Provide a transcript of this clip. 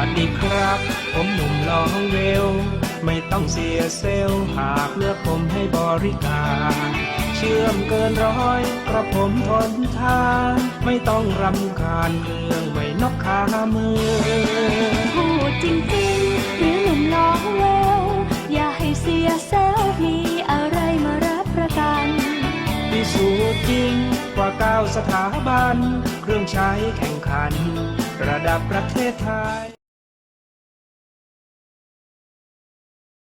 วัสดีครับ ผมหนุ่มลองเวล ไม่ต้องเสียเซลล์หากเลือกผมให้บริการ เชื่อมเกินร้อยกระผมทนทานไม่ต้องรำคาญเครื่องไม่นกขามือ พูดจริงๆหรือหนุ่มลออเววอย่าให้เสียเซลล์มีอะไรมารับประกันพิสูจน์จริงกว่าเก้าสถาบัน เครื่องใช้แข่งขัน ระดับประเทศไทย